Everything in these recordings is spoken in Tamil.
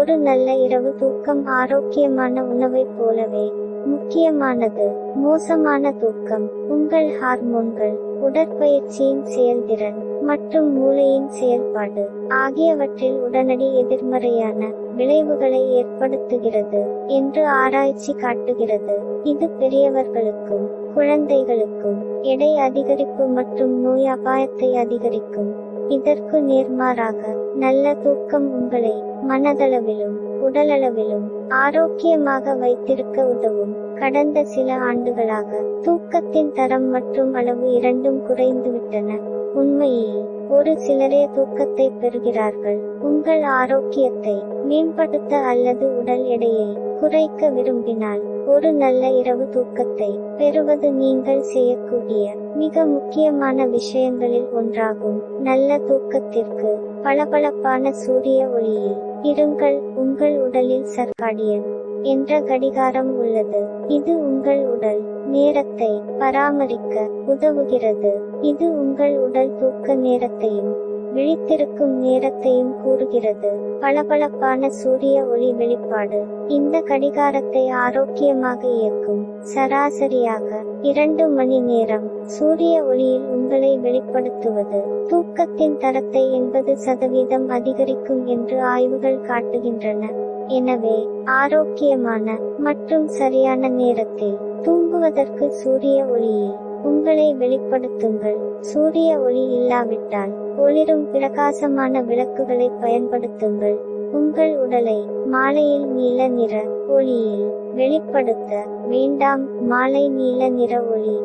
ஒரு நல்ல இரவு தூக்கம் ஆரோக்கியமான உணவைப் போலவே. முக்கியமானது மோசமான தூக்கம். உங்கள் ஹார்மோன்கள் உடற்பயிற்சியின் செயல்திறன் மற்றும் மூளையின் செயல்பாடு ஆகியவற்றில் உடனடி எதிர்மறையான விளைவுகளை ஏற்படுத்துகிறது என்று ஆராய்ச்சி காட்டுகிறது. இது பெரியவர்களுக்கும் குழந்தைகளுக்கும் எடை அதிகரிப்பு மற்றும் நோய் அபாயத்தை அதிகரிக்கும். இதற்கு நேர்மாறாக நல்ல தூக்கம் உங்களை மனதளவிலும் உடலளவிலும் ஆரோக்கியமாக வைத்திருக்க உதவும். கடந்த சில ஆண்டுகளாக தூக்கத்தின் தரம் மற்றும் அளவு இரண்டும் குறைந்துவிட்டன. உண்மையில் ஒரு சிலரே தூக்கத்தை பெறுகிறார்கள். உங்கள் ஆரோக்கியத்தை மேம்படுத்த அல்லது உடல் எடையை குறைக்க விரும்பினால் ஒரு நல்ல இரவு தூக்கத்தை பெறுவது நீங்கள் செய்யக்கூடிய மிக முக்கியமான விஷயங்களில் ஒன்றாகும். நல்ல தூக்கத்திற்கு பளபளப்பான சூரிய ஒளியில் இருங்கள் உங்கள் உடலில் சர்க்காடியன் என்ற கடிகாரம் உள்ளது. இது உங்கள் உடல் நேரத்தை பராமரிக்க உதவுகிறது. இது உங்கள் உடல் தூக்க நேரத்தையும் விழித்திருக்கும் நேரத்தையும் கூறுகிறது. பளபளப்பான சூரிய ஒளி வெளிப்பாடு. இந்த கடிகாரத்தை ஆரோக்கியமாக இயக்கும். சராசரியாக இரண்டு மணி நேரம். சூரிய ஒளியில் உங்களை வெளிப்படுத்துவது. தூக்கத்தின் தரத்தை எண்பது சதவீதம் அதிகரிக்கும் என்று ஆய்வுகள் காட்டுகின்றன. எனவே ஆரோக்கியமான மற்றும் சரியான நேரத்தில் தூங்குவதற்கு சூரிய ஒளியில் உங்களை வெளிப்படுத்துங்கள். சூரிய ஒளி இல்லாவிட்டால் ஒளிரும் பிரகாசமான விளக்குகளை பயன்படுத்துங்கள். உங்கள் உடலை மாலையில் நீல நிற ஒளியில் வெளிப்படுத்த வேண்டாம். மாலை நீல நிற ஒளி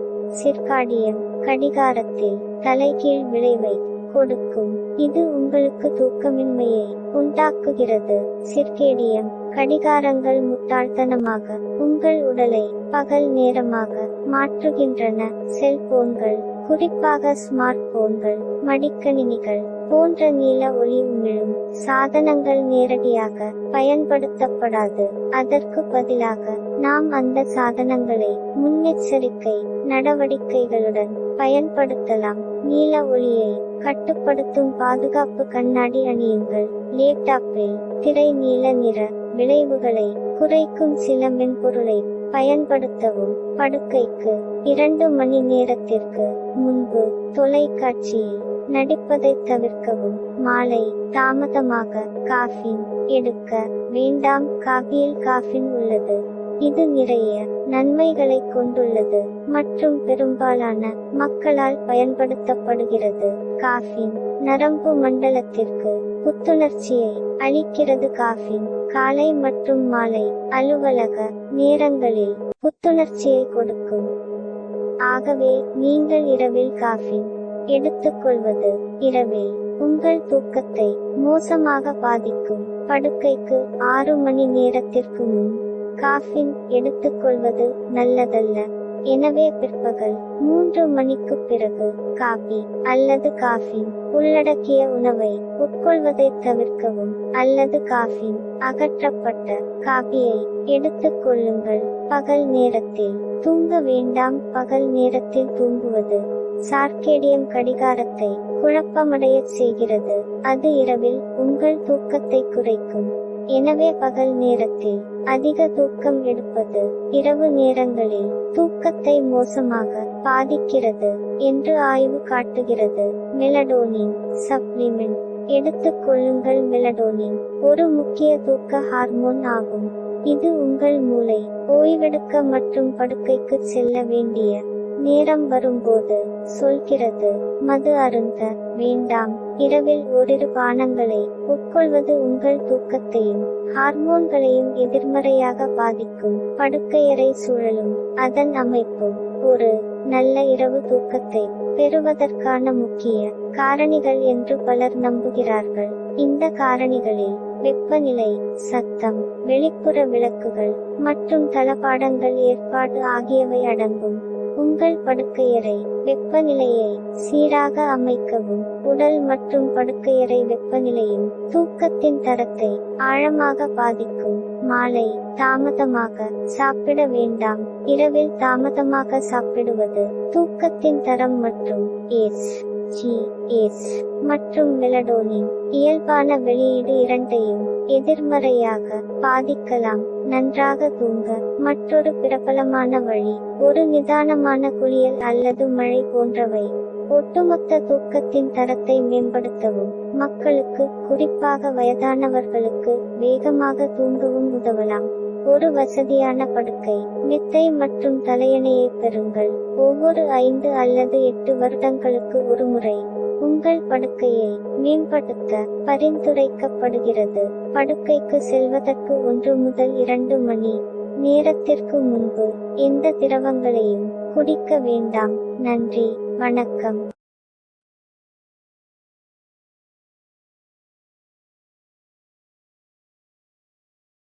சிற்காடியம் கடிகாரத்தில் தலைகீழ் விளைவை கொடுக்கும். இது உங்களுக்கு தூக்கமின்மையை உண்டாக்குகிறது. சிற்கேடியம் கடிகாரங்கள் முட்டாள்தனமாக உங்கள் உடலை பகல் நேரமாக மாற்றுகின்றன. செல்போன்கள் குறிப்பாக ஸ்மார்ட் போன்கள் மடிக்கணினிகள் போன்ற நீல ஒளி உமிழும் சாதனங்கள் நேரடியாக பயன்படுத்தப்படாது. அதற்கு பதிலாக நாம் அந்த சாதனங்களை முன்னெச்சரிக்கை நடவடிக்கைகளுடன் பயன்படுத்தலாம். நீல ஒளியை கட்டுப்படுத்தும் பாதுகாப்பு கண்ணாடி அணியுங்கள். லேப்டாப்பில் திரை நீல நிற விளைவுகளை குறைக்கும் சில மென்பொருளை பயன்படுத்தவும். படுக்கைக்கு இரண்டு மணி நேரத்திற்கு முன்பு தொலைக்காட்சியில் நடிப்பதை தவிர்க்கவும். மாலை தாமதமாக காஃபின் எடுக்க வேண்டாம். காபியில் காஃபின் உள்ளது. இது நிறைய நன்மைகளை கொண்டுள்ளது மற்றும் பெரும்பாலான மக்களால் பயன்படுத்தப்படுகிறது. காஃபின் நரம்பு மண்டலத்திற்கு புத்துணர்ச்சியை அளிக்கிறது காஃபின். காலை மற்றும் மாலை அலுவலக நேரங்களில் புத்துணர்ச்சியை கொடுக்கும். ஆகவே நீங்கள் இரவில் காஃபின் எடுத்துக்கொள்வது இரவில் உங்கள் தூக்கத்தை மோசமாக பாதிக்கும். படுக்கைக்கு ஆறு மணி நேரத்திற்கு முன் காஃபின் எடுத்துக்கொள்வது நல்லதல்ல. எனவே பிற்பகல் மூன்று மணிக்கு பிறகு காபி அல்லது காஃபின் உள்ளடக்கிய உணவை உட்கொள்வதை தவிர்க்கவும் அல்லது காஃபின் அகற்றப்பட்ட காபியை எடுத்துக் கொள்ளுங்கள். பகல் நேரத்தில் தூங்க வேண்டாம். பகல் நேரத்தில் தூங்குவது சார்க்கேடியம் கடிகாரத்தை குழப்பமடையச் செய்கிறது. அது இரவில் உங்கள் தூக்கத்தை குறைக்கும். எனவே பகல் நேரத்தில் அதிக தூக்கம் எடுப்பது இரவு நேரங்களில் தூக்கத்தை மோசமாக பாதிக்கிறது என்று ஆய்வு காட்டுகிறது. Melatonin supplement. எடுத்துக் கொள்ளுங்கள் மெலடோனின். ஒரு முக்கிய தூக்க ஹார்மோன் ஆகும். இது உங்கள் மூளை ஓய்வெடுக்க மற்றும் படுக்கைக்கு செல்ல வேண்டிய நேரம் வரும்போது சொல்கிறது மது அருந்த வேண்டாம். இரவில் ஓரிரு பானங்களை உட்கொள்வது உங்கள் தூக்கத்தையும் ஹார்மோன்களையும் எதிர்மறையாக பாதிக்கும். படுக்கையறை சூழலும் அதன் அமைப்பும். ஒரு நல்ல இரவு தூக்கத்தை பெறுவதற்கான முக்கிய காரணிகள் என்று பலர் நம்புகிறார்கள். இந்த காரணிகளில் வெப்பநிலை சத்தம் வெளிப்புற விளக்குகள் மற்றும் தளபாடங்கள் ஏற்பாடு ஆகியவை அடங்கும். உங்கள் படுக்கையறை வெப்பநிலையை சீராக அமைக்கவும். உடல் மற்றும் படுக்கையறை வெப்பநிலையும் தூக்கத்தின் தரத்தை ஆழமாக பாதிக்கும். மாலை தாமதமாக சாப்பிட வேண்டாம். இரவில் தாமதமாக சாப்பிடுவது தூக்கத்தின் தரம் மற்றும் ஏஸ் ஜி எஸ் மற்றும் மெலடோனின் இயல்பான வெளியீடு இரண்டையும் எதிர்மறையாக பாதிக்கலாம். நன்றாக தூங்க. மற்றொரு பிரபலமான வழி ஒரு நிதானமான குளியல் அல்லது மழை போன்றவை. ஒட்டுமொத்த தூக்கத்தின் தரத்தை மேம்படுத்தவும். மக்களுக்கு குறிப்பாக வயதானவர்களுக்கு வேகமாக தூங்கவும் உதவலாம். ஒரு வசதியான படுக்கை. மெத்தை மற்றும் தலையணையை பெறுங்கள். ஒவ்வொரு ஐந்து அல்லது எட்டு வருடங்களுக்கு ஒரு முறை. உங்கள் படுக்கையை மேம்படுத்த பரிந்துரைக்கப்படுகிறது. படுக்கைக்கு செல்வதற்கு ஒன்று முதல் இரண்டு மணி நேரத்திற்கு முன்பு எந்த திரவங்களையும் குடிக்க வேண்டாம். நன்றி. வணக்கம்.